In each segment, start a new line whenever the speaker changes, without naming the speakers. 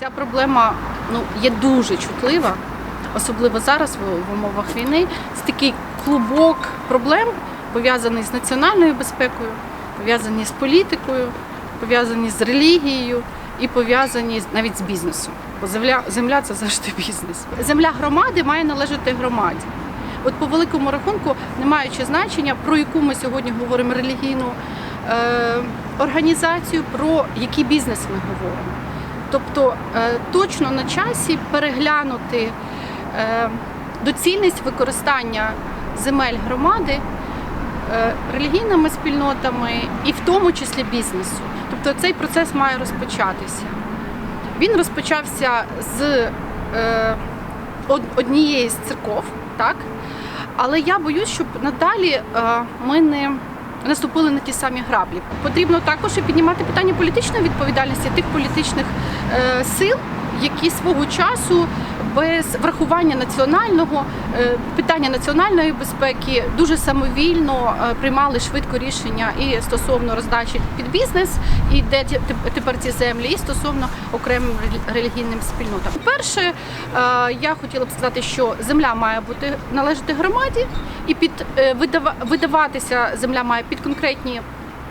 Ця проблема ну, є дуже чутлива, особливо зараз в, умовах війни. Це такий клубок проблем, пов'язаний з національною безпекою, пов'язані з політикою, пов'язані з релігією і пов'язані навіть з бізнесом. Бо земля, земля це завжди бізнес. Земля громади має належати громаді. От по великому рахунку, не маючи значення, про яку ми сьогодні говоримо релігійну е, організацію, про який бізнес ми говоримо. Тобто е, точно на часі переглянути е, доцільність використання земель громади е, релігійними спільнотами і в тому числі бізнесу. Тобто цей процес має розпочатися. Він розпочався з однієї з церков, так? Але я боюсь, щоб надалі ми не наступили на ті самі граблі. Потрібно також і піднімати питання політичної відповідальності тих політичних е, сил, які свого часу без врахування національного е, питання національної безпеки дуже самовільно е, приймали швидко рішення і стосовно роздачі під бізнес, і де тепер ці землі, і стосовно окремим релігійним спільнотам. Перше, е, я хотіла б сказати, що земля має бути належати громаді, і під видаватися земля має під конкретні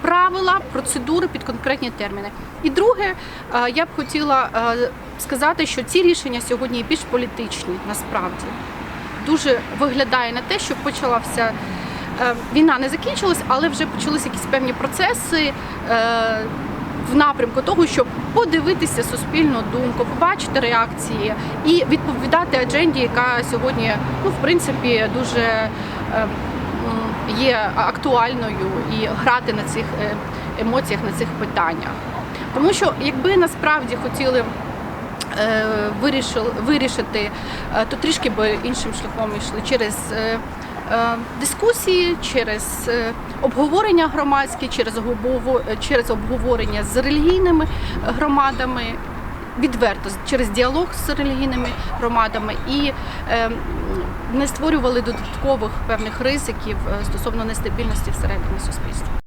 правила, процедури, під конкретні терміни. І друге, е, я б хотіла е, сказати, що ці рішення сьогодні більш політичні насправді. Дуже виглядає на те, що почалася е, війна не закінчилась, але вже почалися якісь певні процеси. В напрямку того, щоб подивитися суспільну думку, побачити реакції і відповідати адженді, яка сьогодні, ну в принципі, дуже є актуальною і грати на цих е, емоціях, на цих питаннях. Тому що якби насправді хотіли е, вирішити, е, то трішки би іншим шляхом йшли через дискусії, через обговорення громадські, через обговорення з релігійними громадами. Відверто через діалог з релігійними громадами і е, не створювали додаткових певних ризиків е, стосовно нестабільності всередині суспільства.